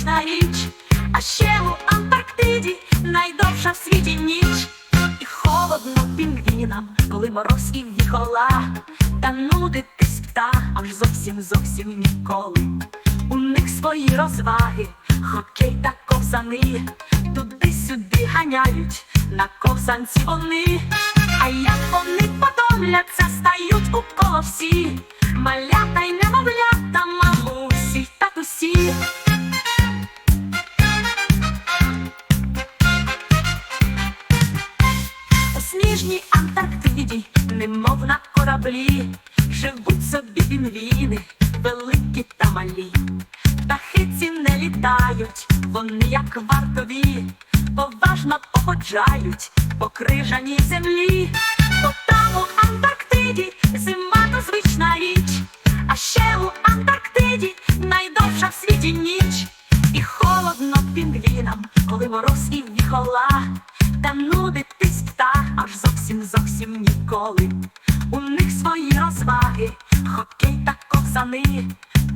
зима річ, а ще у Антарктиді найдовша в світі ніч. І холодно пінгвінам, коли мороз і віхола, та нудитись птах аж зовсім зовсім ніколи. У них свої розваги, хокей та ковзани, туди-сюди ганяють, на ковзанці вони. А як вони подомляться, стають у коло всі, малята й немовлята, мамусі, татусі. У сніжній Антарктиді, немов на кораблі, живуть собі пінгвіни, великі та малі. Птахи ці не літають, вони як вартові, поважно походжають по крижаній землі. Бо там у Антарктиді зима то звична річ, а ще у Антарктиді найдовша в світі ніч. І холодно пінгвінам, коли мороз і віхола, ніколи. У них свої розваги, хокей та ковзани,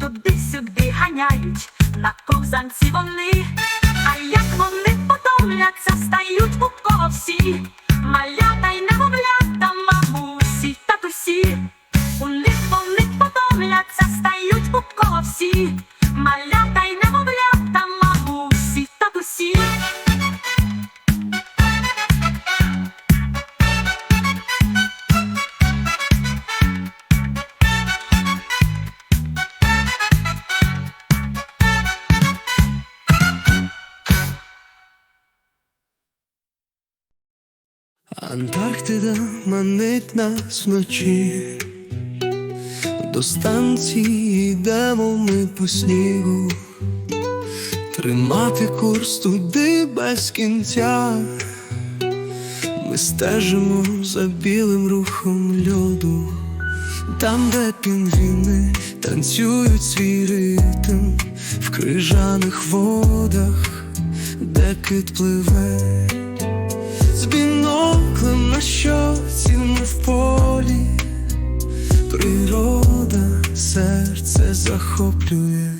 туди-сюди ганяють, на ковзанці вони. А як вони потомляться, стають у всі, Антарктида манить нас вночі, до станції йдемо ми по снігу, тримати курс туди без кінця. Ми стежимо за білим рухом льоду, там, де пінгвіни танцюють свій ритм в крижаних водах, де кит пливе. Захоплює.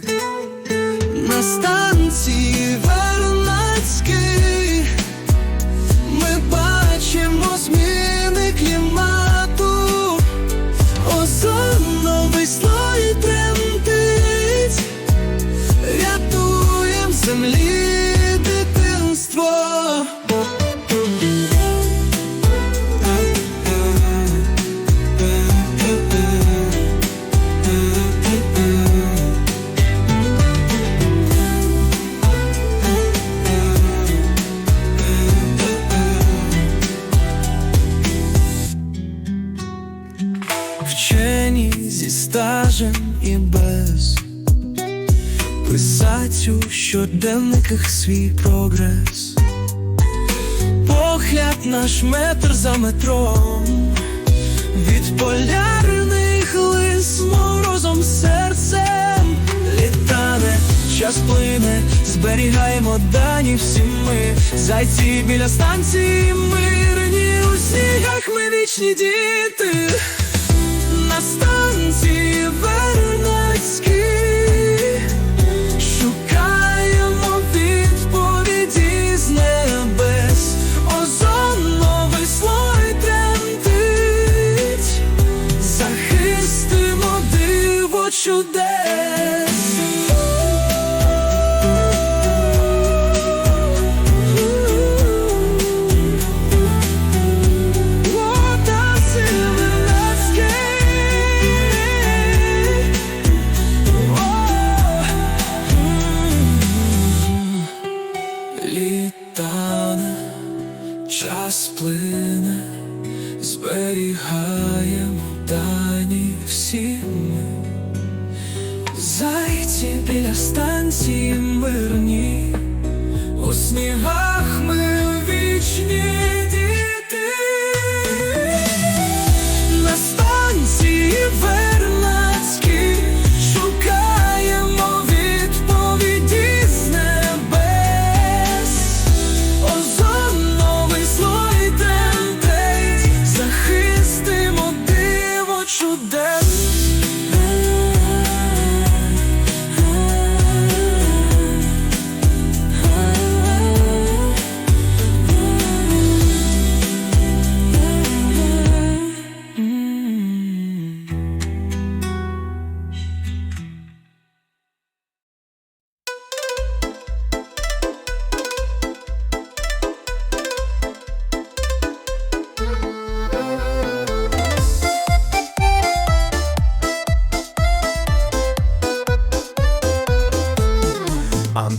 Свій прогрес. Погляд наш метр за метром. Від полярних лис морозом серцем. Літане, час плине, зберігаємо дані всі ми. Зайці біля станції мирні у снігах ми вічні діти. На станції Вернацький should that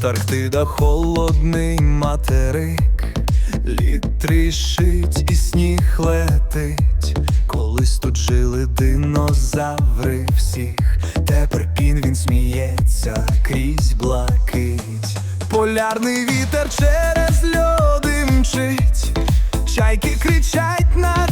Антарктида холодний материк, лід трішить і сніг летить. Колись тут жили динозаври всіх, тепер пінгвін сміється крізь блакить. Полярний вітер через льоди мчить, чайки кричать над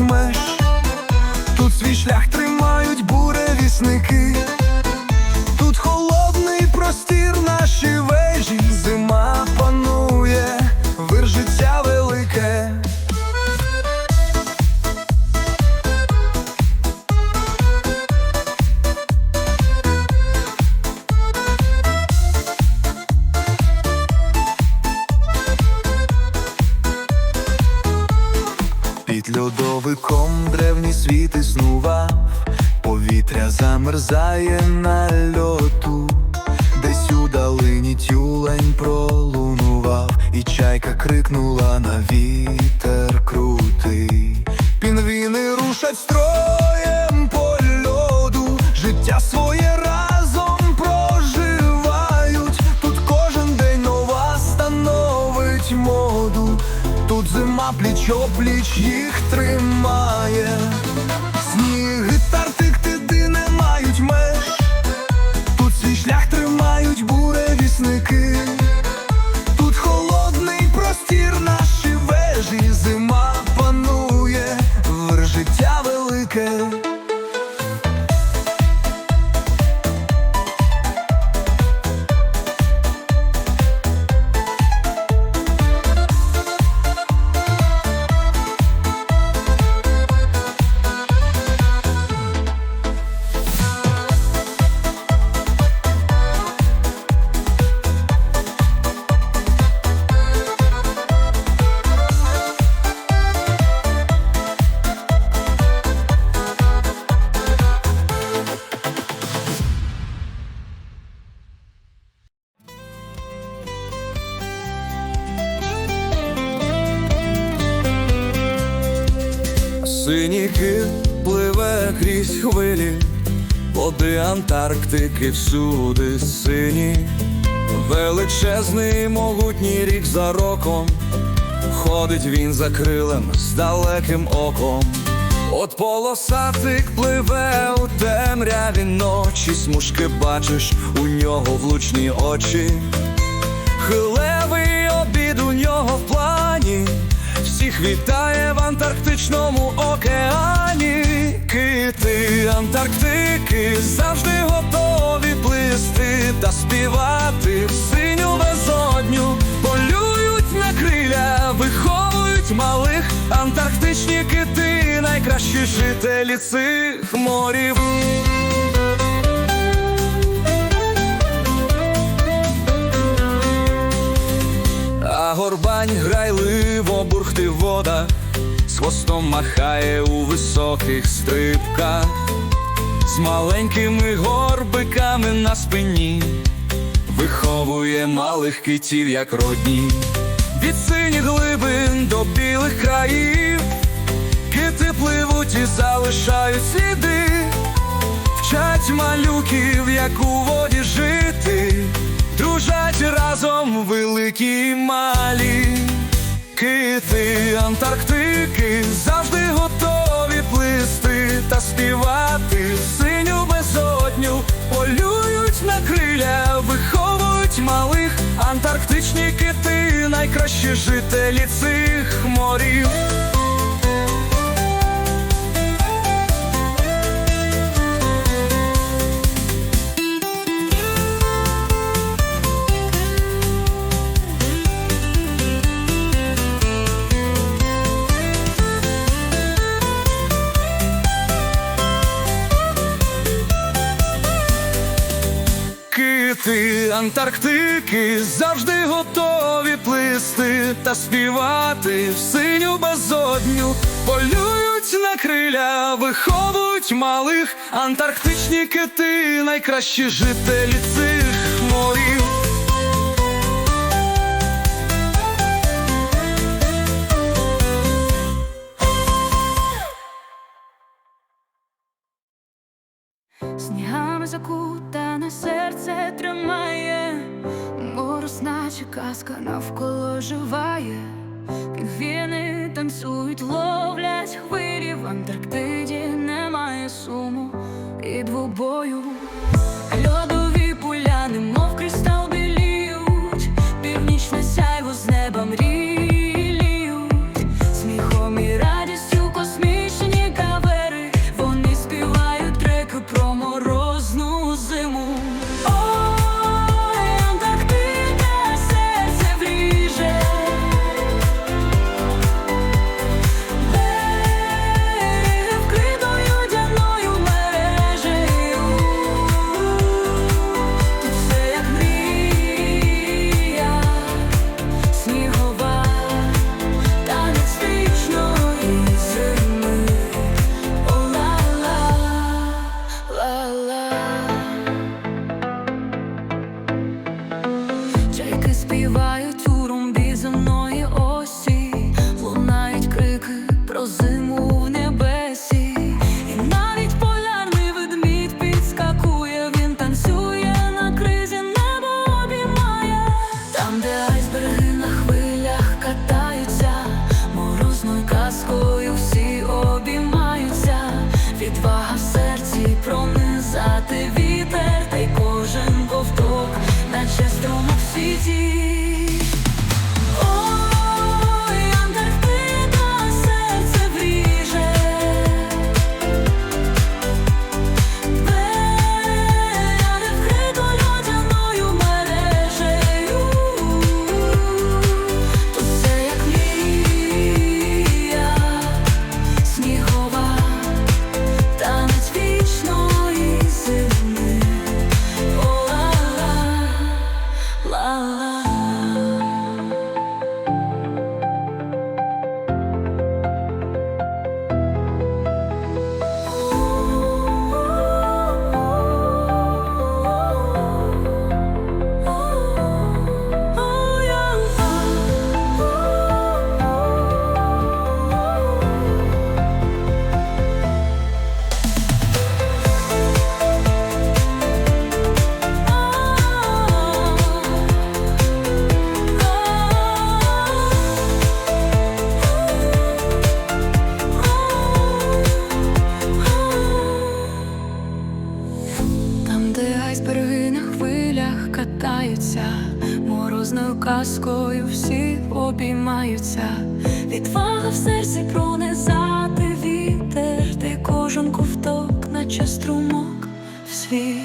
не. Тут свій шлях тримають буревісники. Замерзає на льоту, десь у долині тюлень пролунував, і чайка крикнула на вітер крутий. Пінгвіни рушать строєм по льоду, життя своє разом проживають. Тут кожен день нова становить моду. Тут зима пліч опліч їх тримає. Води Антарктики всюди сині, величезний могутній рік за роком, ходить він за крилем з далеким оком. От полосатик пливе у темряві ночі, смужки бачиш у нього влучні очі. Хилевий обід у нього в плані, всіх вітає в Антарктичному океані. Кити Антарктики завжди готові плисти та співати в синю безодню, полюють на криля, виховують малих. Антарктичні кити найкращі жителі цих морів. Хвостом махає у високих стрибках, з маленькими горбиками на спині, виховує малих китів, як родні, від синіх глибин до білих країв, кити пливуть і залишають сліди, вчать малюків, як у воді жити. Дружать разом великі і малі, кити Антарктики завжди готові плисти та співати синю безодню, полюють на криля, виховують малих, антарктичні кити, найкращі жителі цих морів. діти Антарктики завжди готові плисти та співати в синю безодню, полюють на криля, виховують малих, антарктичні кити найкращі жителі цих морів. Закутане серце тримає, Мороз, наче казка навколо живає, Пінгвіни танцюють, ловлять хвилі, в Антарктиді немає суму і двобою.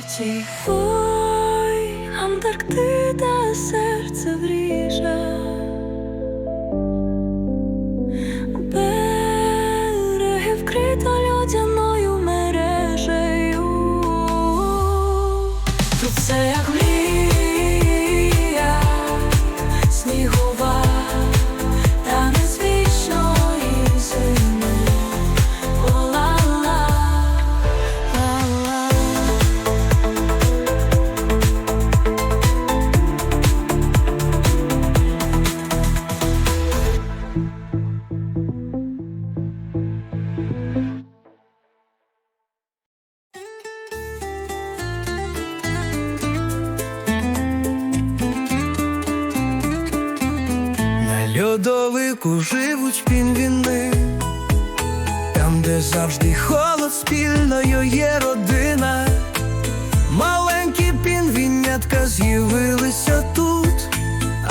起伏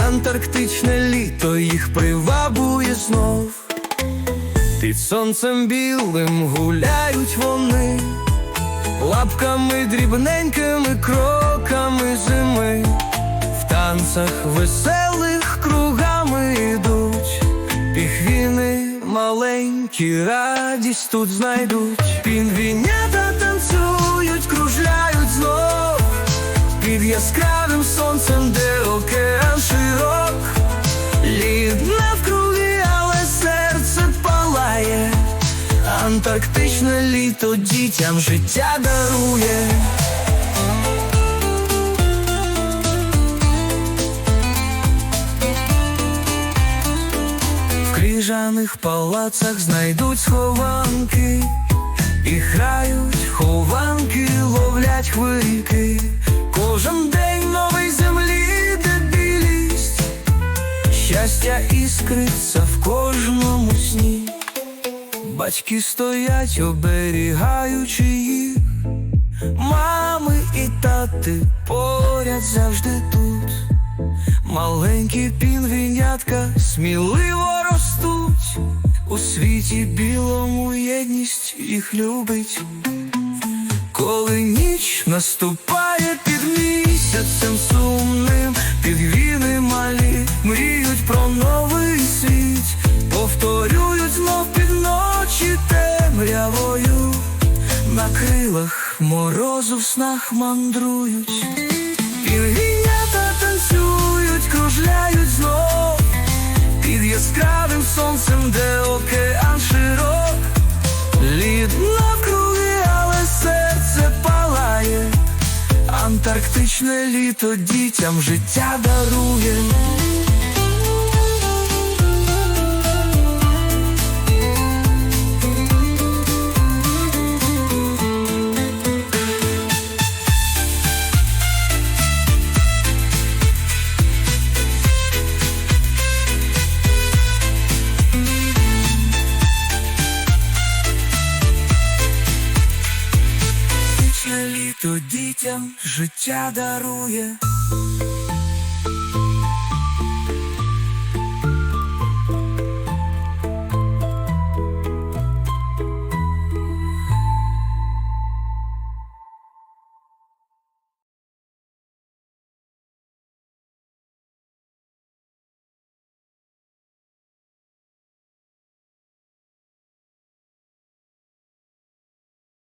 антарктичне літо їх привабує знов, під сонцем білим гуляють вони, лапками дрібненькими кроками зими, в танцях веселих кругами йдуть, піхвіни маленькі, радість тут знайдуть, Пінвінята танцюють, кружляють знов. Під яскравим сонцем, де океан лід навкруги, але серце палає, Антарктичне літо дітям життя дарує. В крижаних палацах знайдуть схованки і грають хованки, ловлять хвильки. Кожен день щастя іскриться в кожному сні. Батьки стоять, оберігаючи їх, мами і тати поряд завжди тут. Маленькі пінгвінятка сміливо ростуть, у світі білому єдність їх любить. Коли ніч наступає під місяцем сумним, підвіни морозу в снах мандрують. Пінгвінята танцюють, кружляють знов. Під яскравим сонцем, де океан широк. Лід навкруги, але серце палає. Антарктичне літо дітям життя дарує Дітям життя дарує